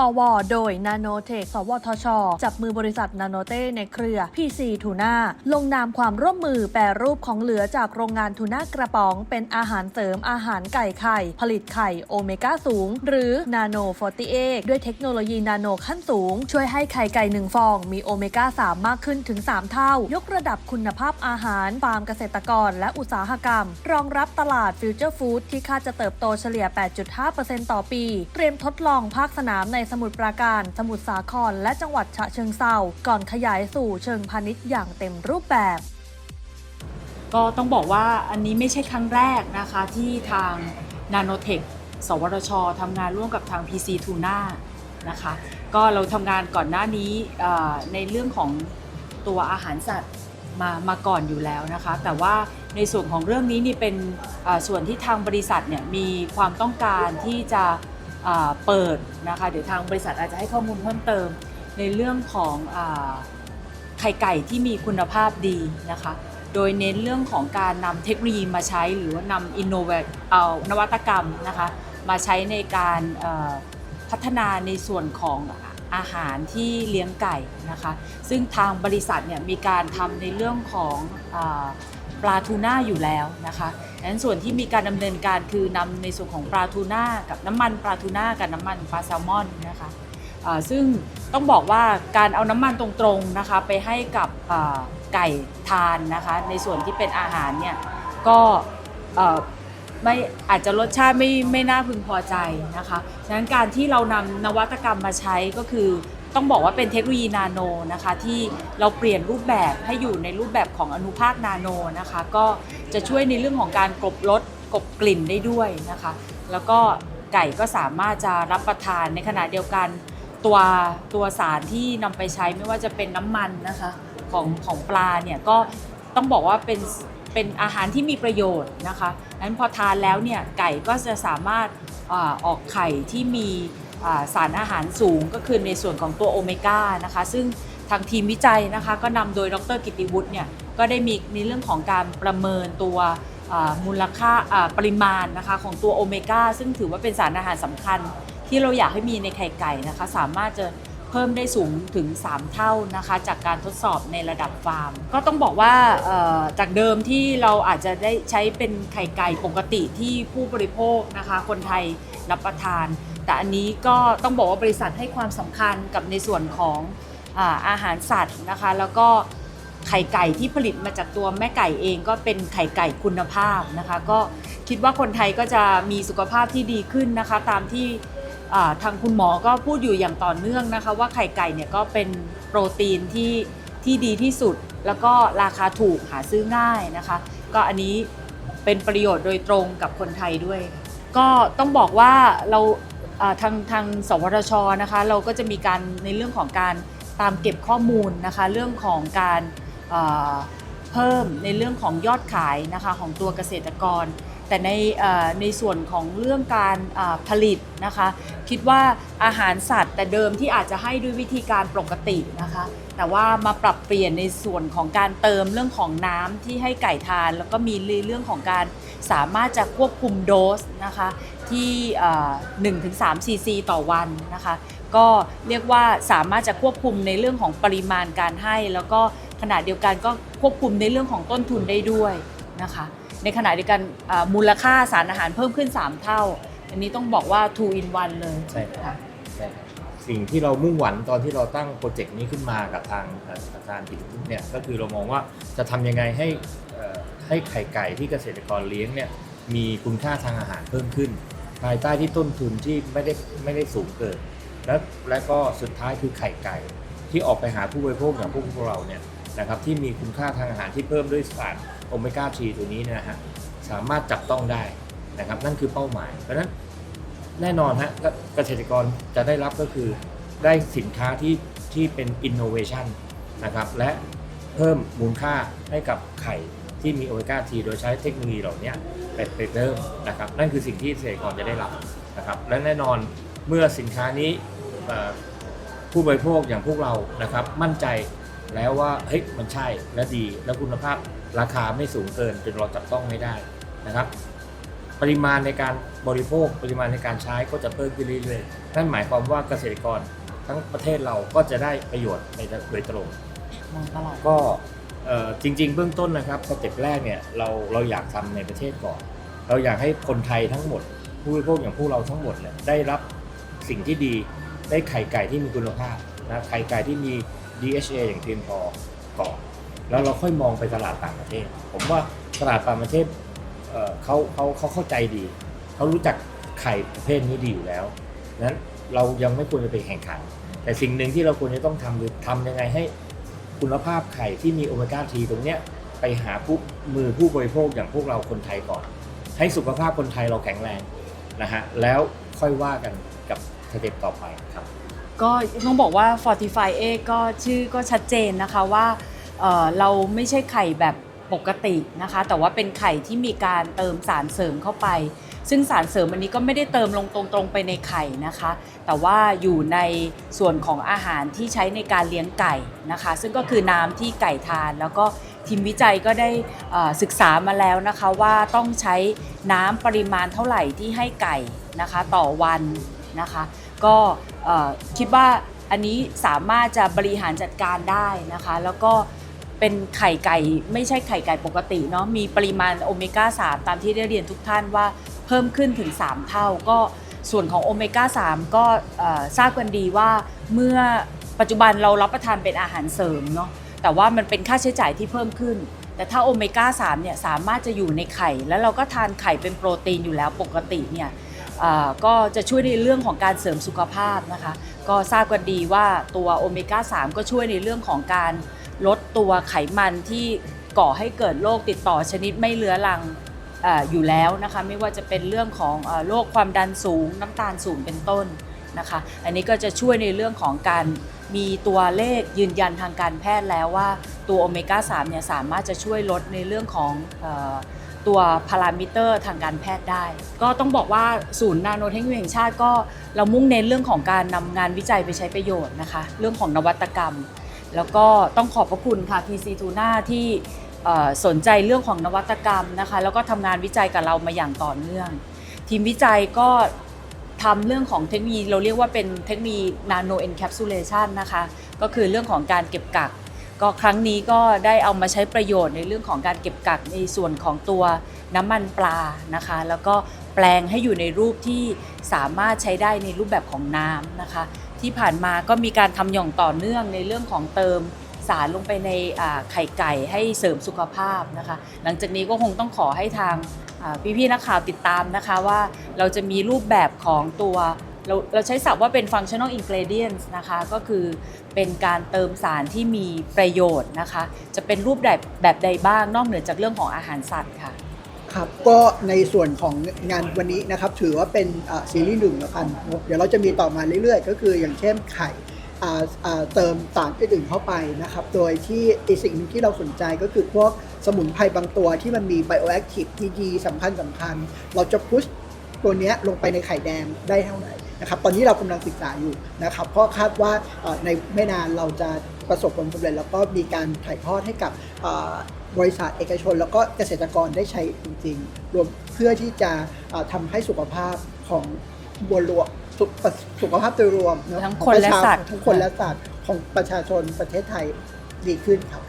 อวโดย Nanotech สวทช จับมือบริษัทนาโนเต้ในเครือ PC ทูน่าลงนามความร่วมมือแปรรูปของเหลือจากโรงงานทูน่ากระป๋อง เป็นอาหารเสริมอาหารไก่ไข่ ผลิตไข่โอเมก้าสูง หรือ Nano 48 ด้วยเทคโนโลยีนาโนขั้นสูง ช่วยให้ไข่ไก่หนึ่งฟอง มีโอเมก้า 3 มากขึ้นถึง 3 เท่า ยกระดับคุณภาพอาหารฟาร์มเกษตรกร และอุตสาหกรรม รองรับตลาดฟิวเจอร์ฟู้ดที่คาดจะเติบโตเฉลี่ย 8.5%ต่อปี เตรียมทดลองภาคสนามในสมุทรปราการ สมุทรสาคร และจังหวัดฉะเชิงเซาก่อนขยายสู่เชิงพาณิชย์อย่างเต็มรูปแบบก็ต้องบอกว่าอันนี้ไม่ใช่ครั้งแรกนะคะที่ทาง Nanotech สวทชทำงานร่วมกับทาง PC Tuna นะคะก็เราทำงานก่อนหน้านี้ในเรื่องของตัวอาหารสัตว์มามาก่อนอยู่แล้วนะคะ แต่ว่าในส่วนของเรื่องนี้นี่เป็นส่วนที่ทางบริษัทเนี่ยมีความต้องการที่จะ เปิดนะคะเดี๋ยวทางบริษัทอาจจะให้ข้อมูลเพิ่มเติมในเรื่องของอไข่ไก่ที่มีคุณภาพดีนะคะ โดยเน้นเรื่องของการนำเทคโนโลยีมาใช้หรือว่านำอินโนเวทเอานวัตกรรมนะคะ มาใช้ในการพัฒนาในส่วนของอาหารที่เลี้ยงไก่นะคะ ซึ่งทางบริษัทเนี่ยมีการทำในเรื่องของอ ปลาทูน่าอยู่แล้วนะคะดังนั้นส่วนที่มีการดำเนินการคือนำในส่วนของปลาทูน่ากับน้ำมันปลาทูน่ากับน้ำมันปลาแซลมอนนะคะซึ่งต้องบอกว่าการเอาน้ำมันตรงๆนะคะไปให้กับไก่ทานนะคะ ในส่วนที่เป็นอาหารเนี่ยก็ไม่อาจจะรสชาติไม่ไม่น่าพึงพอใจนะคะ ฉะนั้นการที่เรานำนวัตกรรมมาใช้ก็คือ ต้องบอกว่าเป็นเทคโนโลยีนาโนนะคะที่เราเปลี่ยนรูปแบบให้อยู่ในรูปแบบของอนุภาคนาโนนะคะก็จะช่วยในเรื่องของการกลบรสกลบกลิ่นได้ด้วยนะคะ แล้วก็ไก่ก็สามารถจะรับประทานในขณะเดียวกันตัวตัวสารที่นำไปใช้ไม่ว่าจะเป็นน้ำมันนะคะของของปลาเนี่ยก็ต้องบอกว่าเป็นเป็นอาหารที่มีประโยชน์นะคะนั้นพอทานแล้วเนี่ยไก่ก็จะสามารถออกไข่ที่มี สารอาหารสูงก็คือในส่วนของตัวโอเมก้านะคะซึ่งทางทีมวิจัยนะคะก็นำโดยดรกิติวุฒิเนี่ยก็ได้มีในเรื่องของการประเมินตัวมูลค่าปริมาณนะคะของตัวโอเมก้าซึ่งถือว่าเป็นสารอาหารสำคัญ ที่เราอยากให้มีในไข่ไก่นะคะสามารถจะเพิ่มได้สูงถึง 3 เท่านะคะจากการทดสอบในระดับฟาร์ม ก็ต้องบอกว่าจากเดิมที่เราอาจจะได้ใช้เป็นไข่ไก่ปกติที่ผู้บริโภคนะคะคนไทยรับประทาน แต่อันนี้ก็ต้องบอกว่าบริษัทให้ความสำคัญกับในส่วนของอาอาหารสัตว์นะคะ แล้วก็ไข่ไก่ที่ผลิตมาจากตัวแม่ไก่เองก็เป็นไข่ไก่คุณภาพนะคะ ก็คิดว่าคนไทยก็จะมีสุขภาพที่ดีขึ้นนะคะ ตามที่อ่าทางคุณหมอก็พูดอยู่อย่างต่อเนื่องนะคะ ว่าไข่ไก่เนี่ยก็เป็นโปรตีนที่ที่ดีที่สุด แล้วก็ราคาถูกหาซื้อง่ายนะคะ ก็อันนี้เป็นประโยชน์โดยตรงกับคนไทยด้วย ก็ต้องบอกว่าเรา ทางทางสวทชนะคะเราก็จะมีการในเรื่องของการตามเก็บข้อมูลนะคะเรื่องของการเพิ่มในเรื่องของยอดขายนะคะของตัวเกษตรกร แต่ในในส่วนของเรื่องการผลิตนะคะคิดว่าอาหารสัตว์แต่เดิมที่อาจจะให้ด้วยวิธีการปกตินะคะแต่ว่ามาปรับเปลี่ยนในส่วนของการเติมเรื่องของน้ำที่ให้ไก่ทาน แล้วก็มีเรื่องของการ สามารถจะควบคุมโดสนะคะที่1ถึง3ซีซีต่อวันนะคะก็เรียกว่าสามารถจะควบคุมในเรื่องของปริมาณการให้ แล้วก็ขณะเดียวกันก็ควบคุมในเรื่องของต้นทุนได้ด้วยนะคะในขณะเดียวกันอ่ามูลค่าสารอาหารเพิ่มขึ้น 3 เท่า อันนี้ต้องบอกว่า two in one เลยใช่ครับค่ะใช่ครับสิ่งที่เรามุ่งหวังตอนที่เราตั้งโปรเจกต์นี้ขึ้นมากับทางเอ่ออาจารย์ปิติพุทธเนี่ยก็คือเรามองว่าจะทำยังไงให้เอ่อ ให้ไข่ไก่ที่เกษตรกรเลี้ยงเนี่ยมีคุณค่าทางอาหารเพิ่มขึ้น ภายใต้ที่ต้นทุนที่ไม่ได้ไม่ได้สูงเกิน และและก็สุดท้ายคือไข่ไก่ ที่ออกไปหาผู้บริโภคอย่างพวกเราเนี่ยนะครับที่มีคุณค่าทางอาหารที่เพิ่มด้วยสารโอเมก้า3ตัวนี้นะฮะสามารถจับต้องได้นะครับนั่นคือเป้าหมาย เพราะฉะนั้นแน่นอนฮะเกษตรกรจะได้รับก็คือได้สินค้าที่ที่เป็น innovation นะครับและเพิ่มมูลค่าให้กับไข่ ที่มีโอเมก้าทีโดยใช้เทคโนโลยีเหล่านี้ไปไปเพิ่มนะครับนั่นคือสิ่งที่เกษตรกรจะได้รับนะครับและแน่นอนเมื่อสินค้านี้เอ่อผู้บริโภคอย่างพวกเรานะครับมั่นใจแล้วว่าเฮ้ยมันใช่และดีแล้วคุณภาพราคาไม่สูงเกินจนเราจับต้องไม่ได้นะครับ ปริมาณในการบริโภคปริมาณในการใช้ก็จะเพิ่มขึ้นเรื่อยๆนั่นหมายความว่าเกษตรกรทั้งประเทศเราก็จะได้ประโยชน์ในโดยตรงมองตลาดก็เอ่อ จริง ๆ เบื้องต้นนะครับสเต็ปแรกเนี่ยเราเราอยากทำในประเทศก่อน เราอยากให้คนไทยทั้งหมด ผู้บริโภคอย่างพวกเราทั้งหมดเนี่ยได้รับสิ่งที่ดีได้ไข่ไก่ที่มีคุณภาพนะไข่ไก่ที่มี DHA อย่างเพียงพอก่อน แล้วเราค่อยมองไปตลาดต่างประเทศ ผมว่าตลาดต่างประเทศเเขาเขาเขาเข้าใจดี เขารู้จักไข่ประเภทนี้ดีอยู่แล้วนั้นเรายังไม่ควรจะไปแข่งขัน แต่สิ่งหนึ่งที่เราควรจะต้องทำคือทำยังไงให้ คุณภาพไข่ที่มีโอเมก้าทีตรงเนี้ยไปหาผู้มือผู้บริโภคอย่างพวกเราคนไทยก่อน ให้สุขภาพคนไทยเราแข็งแรงนะฮะแล้วค่อยว่ากันกับสเต็ปต่อไปครับ ก็ต้องบอกว่า Fortify A ก็ชื่อก็ชัดเจนนะคะว่าเอ่อเราไม่ใช่ไข่แบบ ปกตินะคะ แต่ว่าเป็นไข่ที่มีการเติมสารเสริมเข้าไป ซึ่งสารเสริมอันนี้ก็ไม่ได้เติมลงตรงๆไปในไข่นะคะ แต่ว่าอยู่ในส่วนของอาหารที่ใช้ในการเลี้ยงไก่นะคะ ซึ่งก็คือน้ำที่ไก่ทานแล้วก็ทีมวิจัยก็ได้ศึกษามาแล้วนะคะว่าต้องใช้น้ำปริมาณเท่าไหร่ที่ให้ไก่นะคะต่อวันนะคะ ก็คิดว่าอันนี้สามารถจะบริหารจัดการได้นะคะ แล้วก็ เป็นไข่ไก่ไม่ใช่ไข่ไก่ปกติเนาะมีปริมาณโอเมก้า3ตามที่ได้เรียนทุกท่านว่าเพิ่มขึ้นถึง 3 เท่า ก็ส่วนของโอเมก้า3ก็ทราบกันดีว่าเมื่อปัจจุบันเรารับประทานเป็นอาหารเสริมเนาะแต่ว่ามันเป็นค่าใช้จ่ายที่เพิ่มขึ้น แต่ถ้าโอเมก้า3เนี่ยสามารถจะอยู่ในไข่ แล้วเราก็ทานไข่เป็นโปรตีนอยู่แล้วปกติเนี่ยก็จะช่วยในเรื่องของการเสริมสุขภาพนะคะ ก็ทราบกันดีว่าตัวโอเมก้า3ก็ช่วยในเรื่องของการ ลดตัวไขมันที่ก่อให้เกิดโรคติดต่อชนิดไม่เลื้อรังออยู่แล้วนะคะไม่ว่าจะเป็นเรื่องของอโรคความดันสูงน้ำตาลสูงเป็นต้นนะคะอันนี้ก็จะช่วยในเรื่องของการมีตัวเลขยืนยันทางการแพทย์แล้วว่าตัวโอเมก้า3เนี่ยสามารถจะช่วยลดในเรื่องของอตัวพารามิเตอร์ทางการแพทย์ได้ ก็ต้องบอกว่าศูนย์นาโนเทคโนโลยีแห่งชาติก็เรามุ่งเน้นเรื่องของการนำงานวิจัยไปใช้ประโยชน์นะคะเรื่องของนวัตกรรม แล้วก็ต้องขอบพระคุณค่ะ PC t u n a ที่เอ่สนใจเรื่องของนวัตกรรมนะคะ แล้วก็ทำงานวิจัยกับเรามาอย่างต่อเนื่อง ทีมวิจัยก็ทำเรื่องของเทคโนโลยีเราเรียกว่าเป็นเทคโนโลยี nano encapsulation นะคะ ก็คือเรื่องของการเก็บกัก ก็ครั้งนี้ก็ได้เอามาใช้ประโยชน์ในเรื่องของการเก็บกักในส่วนของตัวน้ำมันปลานะคะ แล้วก็แปลงให้อยู่ในรูปที่สามารถใช้ได้ในรูปแบบของน้ำนะคะ ที่ผ่านมาก็มีการทำอย่างต่อเนื่องในเรื่องของเติมสารลงไปในไข่ไก่ให้เสริมสุขภาพนะคะ หลังจากนี้ก็คงต้องขอให้ทางพี่ๆนักข่าวติดตามนะคะว่าเราจะมีรูปแบบของตัวเราเราใช้ศัพท์ว่าเป็น functional ingredients นะคะก็คือเป็นการเติมสารที่มีประโยชน์นะคะ จะเป็นรูปแบบแบบใดบ้างนอกเหนือจากเรื่องของอาหารสัตว์ค่ะ ครับก็ในส่วนของงานวันนี้นะครับถือว่าเป็นซีรีส์หนึ่งแล้วกันเดี๋ยวเราจะมีต่อมาเรื่อยๆ ก็คืออย่างเช่นไข่เติมสารอื่นๆเข้าไปนะครับ โดยที่อีกสิ่งหนึ่งที่เราสนใจก็คือพวกสมุนไพรบางตัวที่มันมีไบโอแอคทีฟที่ดีสำคัญสำคัญ เราจะพุชตัวเนี้ยลงไปในไข่แดงได้เท่าไหร่นะครับ ตอนนี้เรากำลังศึกษาอยู่นะครับ เพราะคาดว่าในไม่นานเราจะ ประสบผลสำเร็จแล้วก็มีการถ่ายทอดให้กับเอ่อบริษัทเอกชน แล้วก็เกษตรกรได้ใช้จริงๆรวมเพื่อที่จะเอ่อทำให้สุขภาพของบวรวมสุขสุขภาพโดยรวมเนอะทั้งคนและของปรชาสัตว์ทั้งคนและสัตว์ของประชาชนประเทศไทยดีขึ้นครับ